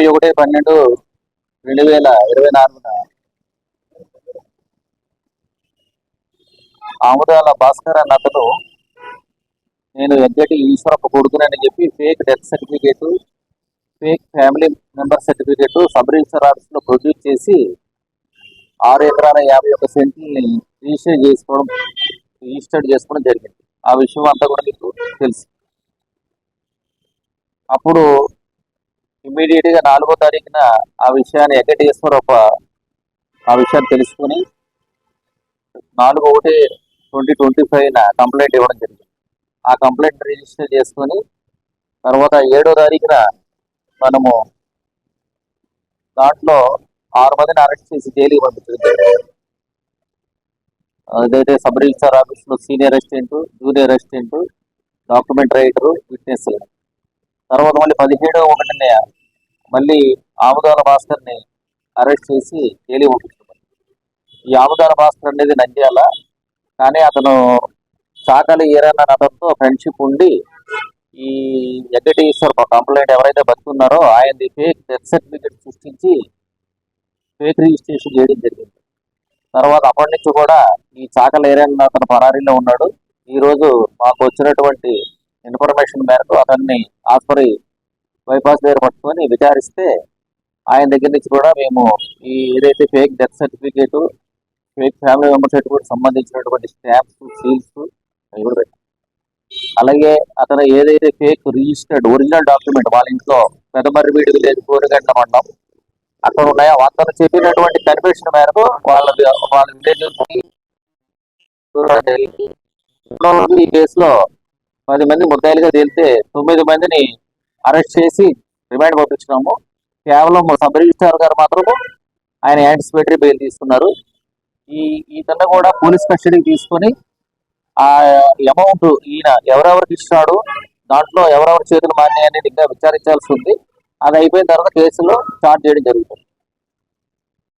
ఇరవై ఒకటి పన్నెండు రెండు వేల ఇరవై నాలుగున ఆముదాల భాస్కర్ అన్న అతను నేను వెంకటి ఈశ్వరప్ప కొడుకునని చెప్పి fake death certificate fake family member certificate sub register ఆఫీస్లో ప్రొడ్యూస్ చేసి ఆరు ఎకరాల యాభై ఒక్క సెంట్ని రిజిస్టర్ చేసుకోవడం రిజిస్టర్డ్ చేసుకోవడం జరిగింది. ఆ విషయం అంతా కూడా మీకు తెలుసు. అప్పుడు ఇమ్మీడియట్గా నాలుగో తారీఖున ఆ విషయాన్ని వెంకటేశ్వరప్ప ఆ విషయాన్ని తెలుసుకుని నాలుగు ఒకటి ట్వంటీ ట్వంటీ ఫైవ్ కంప్లైంట్ ఇవ్వడం జరిగింది. ఆ కంప్లైంట్ రిజిస్టర్ చేసుకొని తర్వాత ఏడో తారీఖున మనము దాంట్లో ఆరు మందిని అరెస్ట్ చేసి జైలుకి పంపించడం అదైతే సబ్ రిజిస్టర్ ఆఫీస్లో senior assistant junior assistant document writer witness తర్వాత మళ్ళీ పదిహేడు ఒకటిన మళ్ళీ ఆముదాల భాస్కర్ని అరెస్ట్ చేసి జైలుకి పంపించడం ఈ ఆముదాల భాస్కర్ అనేది నంద్యాల. కానీ అతను చాకలి ఏరన్న అతనితో ఫ్రెండ్షిప్ ఉండి ఈ వెంకటేశ్వర్ కంప్లైంట్ ఎవరైతే బతుకున్నారో ఆయనది ఫేక్ డెత్ సర్టిఫికేట్ సృష్టించి ఫేక్ రిజిస్ట్రేషన్ చేయడం జరిగింది. తర్వాత అప్పటి నుంచి కూడా ఈ చాకలి ఏరన్న అతను పరారీలో ఉన్నాడు. ఈరోజు మాకు వచ్చినటువంటి ఇన్ఫర్మేషన్ మేరకు అతన్ని ఆస్పరి బైపాస్ దగ్గర పట్టుకొని విచారిస్తే ఆయన దగ్గర నుంచి కూడా మేము ఈ ఏదైతే fake death certificate fake family member certificate సంబంధించినటువంటి స్టాంప్స్ సీల్స్ అవి కూడా పెట్టాం. అలాగే అతను ఏదైతే ఫేక్ రిజిస్టర్డ్ ఒరిజినల్ డాక్యుమెంట్ వాళ్ళ ఇంట్లో పెదమర్రి వీడికి లేదు కోరిగంట మండలం అక్కడ ఉన్నాయో అతను చెప్పినటువంటి కన్ఫెషన్ మేరకు వాళ్ళ వాళ్ళ విలేజ్ ఈ కేసులో పది మంది ముద్దాయిలుగా తేలితే తొమ్మిది మందిని అరెస్ట్ చేసి రిమాండ్ పంపించినాము. కేవలం సబ్ రిజిస్ట్రార్ గారు మాత్రము ఆయన యాంటిసిపేటరీ బెయిల్ తీసుకున్నారు. ఈ ఈతన్న కూడా పోలీస్ కస్టడీకి తీసుకొని ఆ అమౌంట్ ఈయన ఎవరెవరికి ఇస్తాడు దాంట్లో ఎవరెవరి చేతులు మారినాయి అనేది ఇంకా విచారించాల్సి ఉంది. అది అయిపోయిన తర్వాత కేసులో స్టార్ట్ చేయడం జరుగుతుంది.